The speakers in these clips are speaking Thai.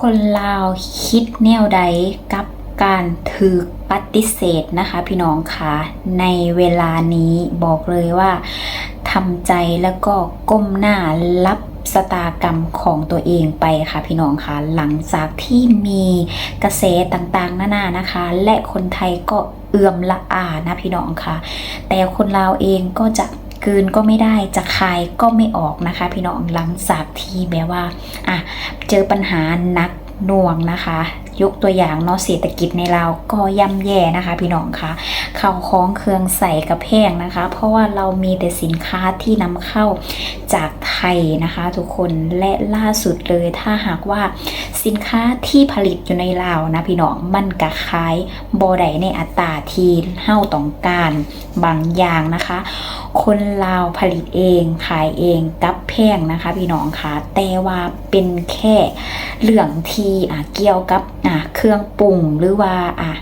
คนลาวคิดแนวใดกับการถือปฏิเสธนะคะพี่น้องคะในเวลานี้บอกเลยว่าทำใจแล้วก็ก้มหน้ารับสตากรรมของตัวเองไปค่ะพี่น้องคะหลังจากที่มีกระแสต่างๆนานานะคะ และคนไทยก็เอื่อมละอานะพี่น้องค่ะแต่คนลาวเองก็จะ กืนก็ไม่ได้จะคายก็ไม่ออกนะคะ พี่น้องหลังจากที่แบบว่าอะเจอปัญหาหนักหน่วงนะคะ ยกตัวอย่างเนาะเศรษฐกิจในเราวก็ย่ำแย่นะคะ พี่น้องคะข้าวของเครื่องใส่กระแพงนะคะ เพราะว่าเรามีแต่สินค้าที่นำเข้าจากไทยนะคะ ทุกคนและล่าสุดเลยถ้าหากว่าสินค้าที่ผลิตอยู่ในลาวนะพี่น้องมันกะขายบอไดในอัตราที่เฮ้าต้องการบางอย่างนะคะ คนลาวผลิตเองขายเองกับแพงนะคะ พี่น้องคะแต่ว่าเป็นแค่เรื่องที่เกี่ยวกับอะเครื่องปรุงหรือว่าอะ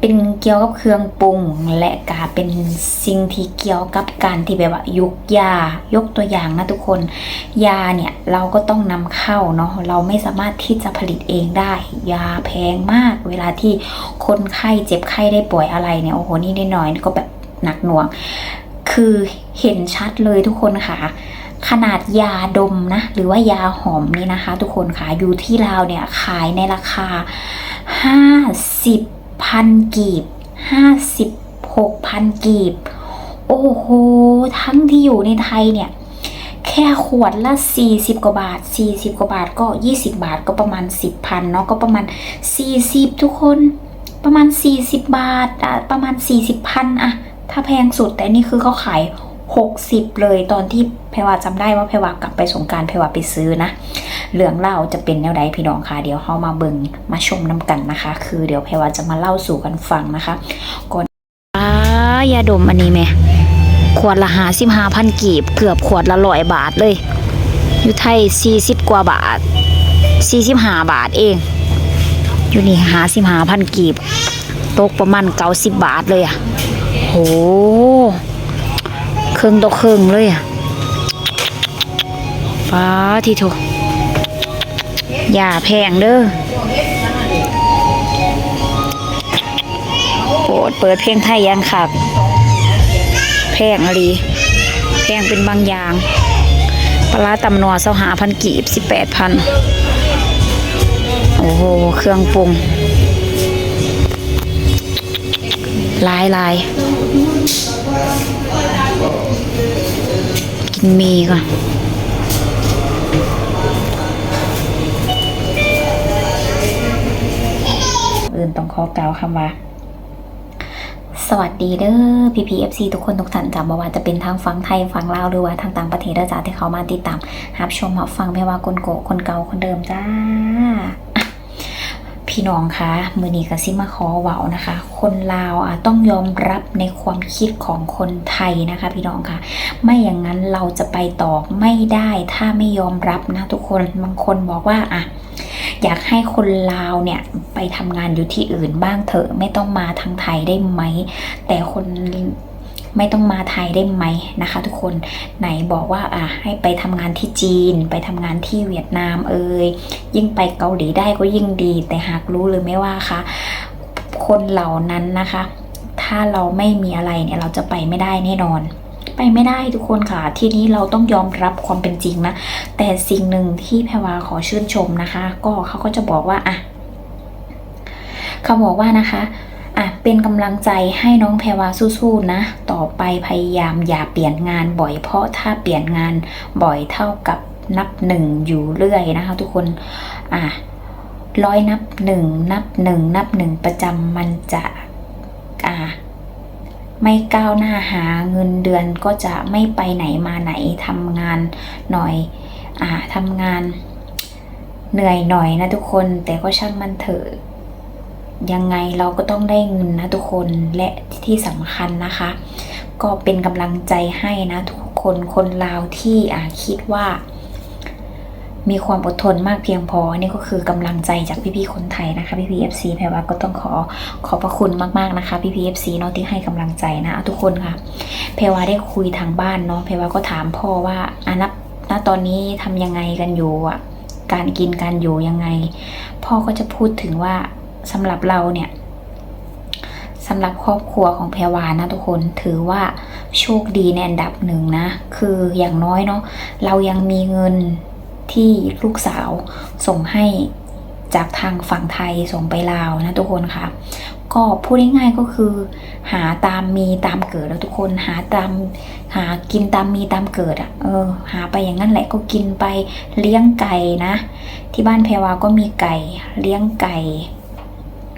เป็นเกี่ยวกับเครื่องปรุงและกาเป็นสิ่งที่เกี่ยวกับการที่แบบว่ายุกยายกตัวอย่างนะทุกคน ยาเนี่ยเราก็ต้องนำเข้าเนาะเราไม่สามารถที่จะผลิตเองได้ ยาแพงมาก เวลาที่คนไข้เจ็บไข้ได้ป่วยอะไรเนี่ยโอ้โหนี่ได้หน่อยก็แบบหนักหน่วง คือเห็นชัดเลยทุกคนค่ะ ขนาดยาดมนะ หรือว่ายาหอมนี่นะคะ ทุกคนค่ะอยู่ที่ลาวเนี่ยขายในราคา 50พันกีบ 56พันกีบ โอ้โห ทั้งที่อยู่ในไทยเนี่ย แค่ขวดละ 40 กว่าบาท 40 กว่าบาทก็ 20 บาทก็ประมาณ 10พันเนาะก็ประมาณ 40 ทุกคนประมาณ 40 บาทอะประมาณ 40พันอะถ้าแพงสุดแต่นี่คือเขาขาย 60 เลยตอนที่แพวาจำได้ว่าแพวากลับไปสงการแพวาไปซื้อนะเรื่องเล่าจะเป็นแนวใดพี่น้องค่ะเดี๋ยวเข้ามาเบิ่งมาชมน้ำกันนะคะ คือเดี๋ยวแพวาจะมาเล่าสู่กันฟังนะคะ ก่อนอ่ายาดมอันนี้ไหมขวดละหาสิบห้าพันกีบ เกือบขวดละร้อยบาทเลยอยู่ไทยสี่สิบกว่าบาทสี่สิบห้าบาทเอง อยู่นี่หาสิบห้าพันกีบ ตกประมาณเก้าสิบบาทเลยอะโห เครื่องต่อเครื่องเลยอะฟ้าที่โถอย่าแพงเด้อโปรดเปิดเพลงไทยยังขับ แพงอะไรแพงเป็นบางอย่างปลาร้าตำนัวเสาหาพันกีบสิบแปดพันโอ้โห เครื่องปรุงลายลาย กินหมีก่อนอื่นต้องขอกล่าวคำว่า สวัสดีเด้อ PPFC ทุกคนทุกท่านจ้ะบ่ว่าจะเป็นทางฝั่งไทยฝั่งลาวหรือว่าทางต่างประเทศเด้อจ้าที่เขามาติดตามรับชมรับฟังไม่ว่าคนโกะคนเก่าคนเดิมจ้าอะ พี่น้องคะมือนี้ก็ซิมาขอเว้านะคะ คนลาวอะต้องยอมรับในความคิดของคนไทยนะคะ พี่น้องคะไม่อย่างนั้นเราจะไปต่อไม่ได้ถ้าไม่ยอมรับนะทุกคนบางคนบอกว่าอะอยากให้คนลาวเนี่ยไปทำงานอยู่ที่อื่นบ้างเถอะไม่ต้องมาทางไทยได้ไหม แต่คน ไม่ต้องมาไทยได้ไหมนะคะ ทุกคนไหนบอกว่าอะให้ไปทำงานที่จีน ไปทำงานที่เวียดนามเอ่ยยิ่งไปเกาหลีได้ก็ยิ่งดี แต่หากรู้หรือไม่ว่าคะคนเหล่านั้นนะคะ ถ้าเราไม่มีอะไรเนี่ยเราจะไปไม่ได้แน่นอนไปไม่ได้ทุกคนค่ะ ทีนี้เราต้องยอมรับความเป็นจริงนะ แต่สิ่งหนึ่งที่แพรวาขอชื่นชมนะคะ ก็เขาก็จะบอกว่าอะเขาบอกว่านะคะ อะเป็นกำลังใจให้น้องแพรวาสู้ๆนะ ต่อไปพยายามอย่าเปลี่ยนงานบ่อยเพราะถ้าเปลี่ยนงานบ่อยเท่ากับนับหนึ่งอยู่เรื่อยนะคะ ทุกคนอะร้อยนับหนึ่งนับหนึ่งนับหนึ่งประจำมันจะอะไม่ก้าวหน้าหาเงินเดือนก็จะไม่ไปไหนมาไหนทำงานหน่อยอ่าทำงานเหนื่อยหน่อยนะทุกคนแต่ก็ช่างมันเถอะ ยังไงเราก็ต้องได้เงินนะทุกคนและที่สำคัญนะคะ ก็เป็นกำลังใจให้นะทุกคนคนลาวที่คิดว่า มีความอดทนมากเพียงพอนี่ก็คือกำลังใจจากพี่ๆคนไทยนะคะพี่ๆ FC แพรว่าก็ต้องขอขอบพระคุณมากๆนะคะพี่ๆ FC เนาะที่ให้กำลังใจนะทุกคนค่ะแพรว่าได้คุยทางบ้านเนาะแพรว่าก็ถามพ่อว่าอะนับณตอนนี้ทำยังไงกันอยู่อะการกินการอยู่ยังไง พ่อก็จะพูดถึงว่า สำหรับเราเนี่ยสำหรับครอบครัวของแพรวานะทุกคนถือว่าโชคดีในอันดับหนึ่งนะ คืออย่างน้อยเนาะเรายังมีเงินที่ลูกสาวส่งให้จากทางฝั่งไทยส่งไปลาวนะทุกคนค่ะ ก็พูดง่ายๆก็คือ หาตามมีตามเกิดแล้วทุกคนหาตามหากินตามมีตามเกิดอะ่ะเออ หาไปอย่างนั้นแหละก็กินไปเลี้ยงไก่นะ ที่บ้านแพรวาก็มีไก่เลี้ยงไก่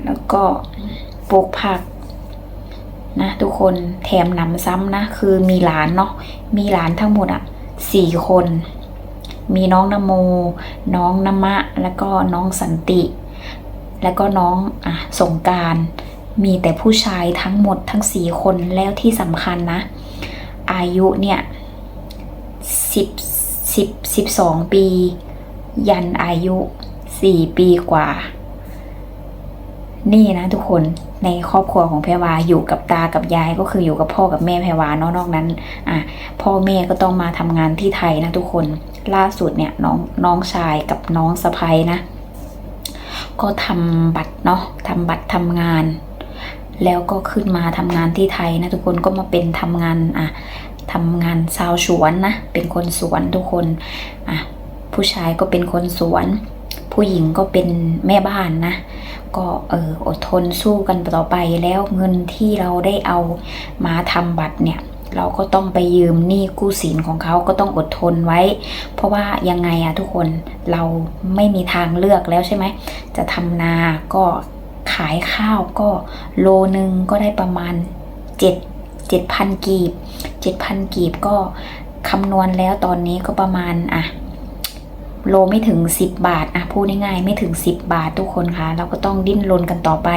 แล้วก็ปลูกผักนะทุกคนแถมหนำซ้ำนะ คือมีหลานเนาะมีหลานทั้งหมดอะ่ะสี่คน มีน้องนโม น้องนมะ แล้วก็น้องสันติ แล้วก็น้องอะสงการมีแต่ผู้ชายทั้งหมดทั้งสี่คนแล้วที่สำคัญนะ อายุเนี่ยสิบสิบสิบสองปี ยันอายุสี่ปีกว่า นี่นะทุกคนในครอบครัวของแพรวาอยู่กับตากับยายก็คืออยู่กับพ่อกับแม่แพรวาเนอะนอกนั้นอะพ่อแม่ก็ต้องมาทำงานที่ไทยนะทุกคนล่าสุดเนี่ยน้องน้องชายกับน้องสะพ้ยนะ ก็ทำบัตรเนาะทำบัตรทำงาน แล้วก็ขึ้นมาทำงานที่ไทยนะทุกคนก็มาเป็นทำงานอะทำงานชาวสวนนะเป็นคนสวนทุกคนอะผู้ชายก็เป็นคนสวน ผู้หญิงก็เป็นแม่บ้านนะ ก็เอออดทนสู้กันต่อไปแล้วเงินที่เราได้เอามาทำบัตรเนี่ยเราก็ต้องไปยืมหนี้กู้สินของเขาก็ต้องอดทนไว้ เพราะว่ายังไงอะทุกคนเราไม่มีทางเลือกแล้วใช่ไหม จะทำนาก็ขายข้าวก็โลนึงก็ได้ประมาณเจ็ดเจ็ดพันกีบเจ็ดพันกีบก็คำนวณแล้วตอนนี้ก็ประมาณอะ โลไม่ถึง 10 บาทอะพูดง่ายๆไม่ถึง 10 บาททุกคนคะเราก็ต้องดิ้นรนกันต่อไป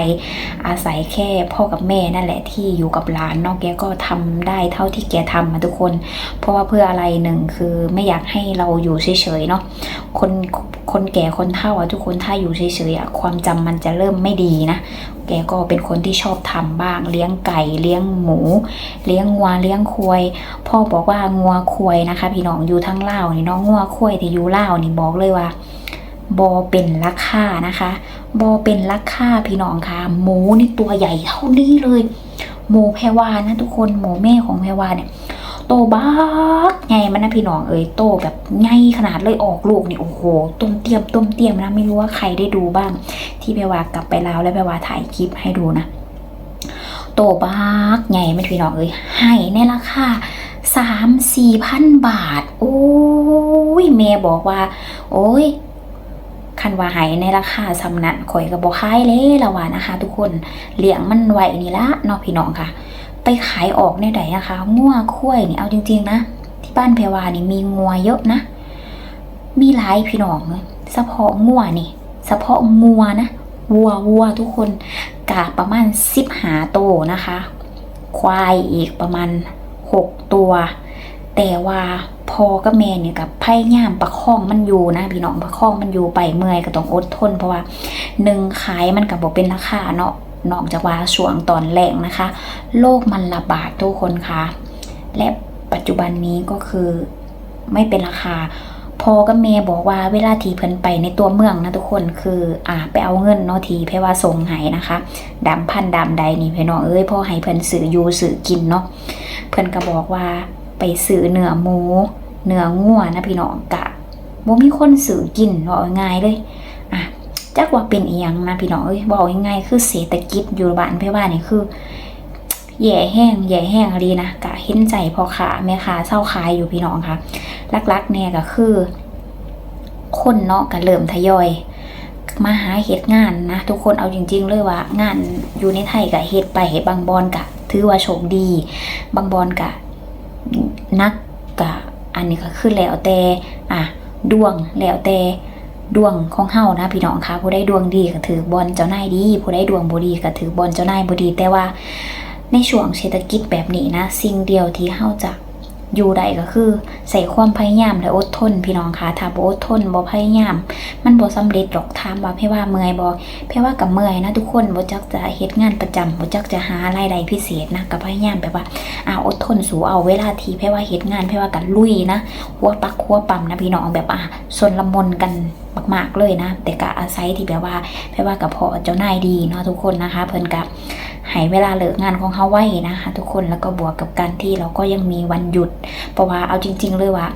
อาศัยแค่พ่อกับแม่นั่นแหละที่อยู่กับหลานนอกแกก็ทำได้เท่าที่แกทำมาทุกคน เพราะว่าเพื่ออะไรหนึ่งคือไม่อยากให้เราอยู่เฉยๆเนาะคนคนแก่คนเฒ่าอะทุกคนถ้าอยู่เฉยๆอะความจำมันจะเริ่มไม่ดีนะ แกก็เป็นคนที่ชอบทำบ้าง เลี้ยงไก่เลี้ยงหมู เลี้ยงงัวเลี้ยงควายพ่อบอกว่างัวควายนะคะ พี่น้องอยู่ทั้งเล่านี่น้องงัวควายที่อยู่เล่านี่บอกเลยว่าบอเป็นราคานะคะ บอเป็นราคาพี่น้องคะหมูนี่ตัวใหญ่เท่านี้เลย หมูแพรวานะทุกคนหมูแม่ของแพรวาเนี่ยโตบ้า ไงมันนะพี่น้องเอ้ยโตแบบไงขนาดเลยออกลูกนี่โอ้โหต้มเตียมต้มเตียมนะไม่รู้ว่าใครได้ดูบ้าง ที่แพรวากลับไปล้วแล้วแพรวาถ่ายคลิปให้ดูนะ โตบ้ากไงไม่พี่น้องเอ้ยให้ในราคาสามสี่พันบาท โอ้ยแม่บอกว่า โอ้ยคันว่าหายในราคาสำนันข่อยก็บอกขายเลยละว่านะคะ ทุกคนเลี้ยงมันไหวนี่ละเนาะพี่น้องค่ะ ไปขายออกในไหนนะคะงัวคุ้ยนี่เอาจริง ๆ นะ บ้านเพวานี่มีงัวเยอะนะ มีหลายพี่น้องเลยเฉพาะงัวนี่เฉพาะงัวนะวัววัวทุกคนกะประมาณสิบหาโตวนะคะ ควายอีกประมาณหกตัว แต่ว่าพอกับแม่เนี่ยกับไพ่ย่ามประคองมันอยู่นะพี่น้องประคองมันอยู่ไปเมื่อยก็ต้องอดทน เพราะว่าหนึ่งขายมันกับบอกเป็นราคาเนาะนอกจากว่าช่วงตอนแรงนะคะ โรคมันระบาดทุกคนค่ะ และ ปัจจุบันนี้ก็คือไม่เป็นราคาพอกับเมย์บอกว่าเวลาทีเพิ่นไปในตัวเมืองนะทุกคนคืออ่าไปเอาเงินเนาะทีเพว่าส่งให้นะคะดำพันดำใดนี่พี่น้องเอ้ยพ่อให้เพิ่นซื้ออยู่ซื้อกินเนาะเพิ่นก็บอกว่าไปซื้อเนื้อหมูเนื้องัวนะพี่น้องกะบ่มีคนซื้อกินบอกง่ายเลยอะจักว่าเป็นอีหยังนะพี่น้องเอ้ยบอกง่ายๆคือเศรษฐกิจอยู่บ้านเพว่านี่คือ แย่แห้งแย่แห้งอะไรนะกะเห็นใจพอขาแม่ค้าเศร้าขายอยู่พี่น้องค่ะลักๆเนี่ยก็คือ คนเนาะก็เริ่มทยอยมาหาเฮ็ดงานนะ ทุกคนเอาจริง ๆ เลยว่า งานอยู่ในไทยกะเฮ็ดไปบางบอนกะถือว่าโชคดี บางบอนกะนักกะอันนี้ก็คือแล้วแต่อะดวงแล้วแต่ดวงของเฮานะพี่น้องคะผู้ได้ดวงดีก็ถือบอลเจ้านายดี ผู้ได้ดวงบ่ดีก็ถือบอลเจ้านายบ่ดี แต่ว่า ในช่วงเศรษฐกิจแบบนี้นะ สิ่งเดียวที่เฮาจะอยู่ใดก็คือใส่ความพยายามและอดทน พี่น้องคะถ้าบ่อดทนบ่พยายาม มันบ่สำเร็จหรอกถามว่าเพ่ว่าเมื่อยบ่เพ่ว่ากับเมื่อยนะทุกคนบ่จักจะเฮ็ดงานประจำบ่จักจะหารายได้พิเศษนะก็พยายามแบบว่าเอาอดทนสู้เอาเวลาที่เพ่ว่าเฮ็ดงานเพ่ว่ากันลุยนะหัวปักหัวปั๊มนะพี่น้องแบบอ่าสนละมนกันมาก ๆเลยนะ แต่ก็อาศัยที่แบบว่าเพ่ว่ากับพอเจ้านายดีเนาะทุกคนนะคะ เพิ่นก็ห้เวลาเลิกงานของเขาไว้นะคะ ทุกคนแล้วก็บวกกับการที่เราก็ยังมีวันหยุด เพราะว่าเอาจริง ๆ เลยว่า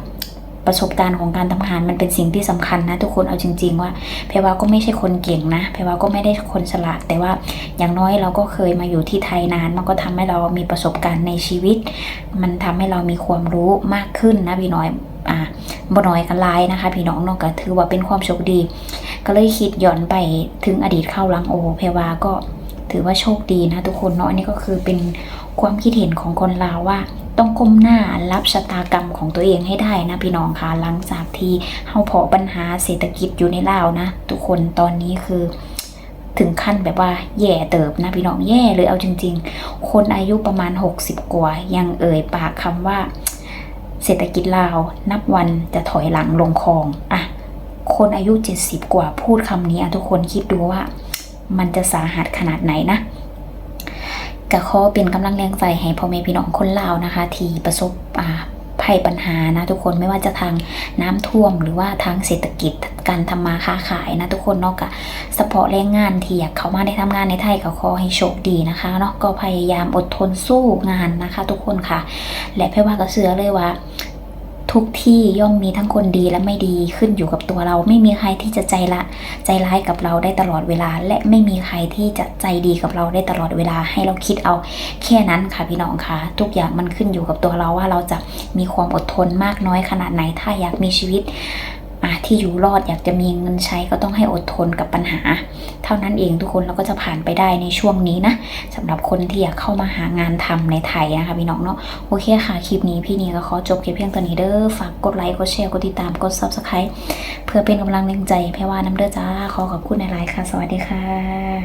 ประสบการณ์ของการทำงานมันเป็นสิ่งที่สำคัญนะ ทุกคนเอาจริง ๆ ว่าเพรว่าก็ไม่ใช่คนเก่งนะเพรว่าก็ไม่ได้คนฉลาด แต่ว่าอย่างน้อยเราก็เคยมาอยู่ที่ไทยนาน มันก็ทำให้เรามีประสบการณ์ในชีวิต มันทำให้เรามีความรู้มากขึ้นนะพี่น้อยอ่าบ่น้อยกันหลายนะคะ พี่น้องเนาะก็ถือว่าเป็นความโชคดี ก็เลยคิดย้อนไปถึงอดีตเข้าหลังโอเพรว่าก็ ถือว่าโชคดีนะทุกคนเนาะนนี้ก็คือเป็นความคิดเห็นของคนลาวว่าต้องก้มหน้ารับชะตากรรมของตัวเองให้ได้นะพี่น้องคะหลังจากที่เฮาพอปัญหาเศรษฐกิจอยู่ในลาวนะ ทุกคนตอนนี้คือถึงขั้นแบบว่าแย่เติบนะพี่น้องแย่เลยเอาจริง ๆ คนอายุประมาณ 60 กว่ายังเอ่ยปากคำว่า เศรษฐกิจลาวนับวันจะถอยหลังลงคลองอะคนอายุ 70 กว่าพูดคำนี้อะทุกคนคิดดูว่า มันจะสาหัสขนาดไหนนะก็ขอเป็นกำลังแรงใจให้พ่อแม่พี่น้องคนลาวนะคะ ที่ประสบอ่าภัยปัญหานะทุกคนไม่ว่าจะทางน้ำท่วม หรือว่าทางเศรษฐกิจการทำมาค้าขายนะทุกคนเนาะก็เฉพาะแรงงานที่อยากเข้ามาได้ทำงานในไทยก็ขอให้โชคดีนะคะเนาะก็พยายามอดทนสู้งานนะคะ ทุกคนค่ะ และเพื่อว่าก็เชื่อเลยว่า ทุกที่ย่อมมีทั้งคนดีและไม่ดีขึ้นอยู่กับตัวเรา ไม่มีใครที่จะใจละใจร้ายกับเราได้ตลอดเวลา และไม่มีใครที่จะใจดีกับเราได้ตลอดเวลาให้เราคิดเอาแค่นั้นค่ะพี่น้องคะทุกอย่างมันขึ้นอยู่กับตัวเราว่าเราจะมีความอดทนมากน้อยขนาดไหนถ้าอยากมีชีวิต ที่อยู่รอดอยากจะมีเงินใช้ก็ต้องให้อดทนกับปัญหา เท่านั้นเองทุกคนเราก็จะผ่านไปได้ในช่วงนี้นะสำหรับคนที่อยากเข้ามาหางานทำในไทยนะคะพี่น้องเนาะโอเคค่ะ คลิปนี้พี่นีก็ขอจบแค่เพียงตัวนี้เด้อฝากกดไลค์กดแชร์กดติดตามกด s u b สไครต์เพื่อเป็นกำลังแรงใจให้แพรว่าน้ำเด้อจ้าขอขอบคุณในไลน์ค่ะ สวัสดีค่ะ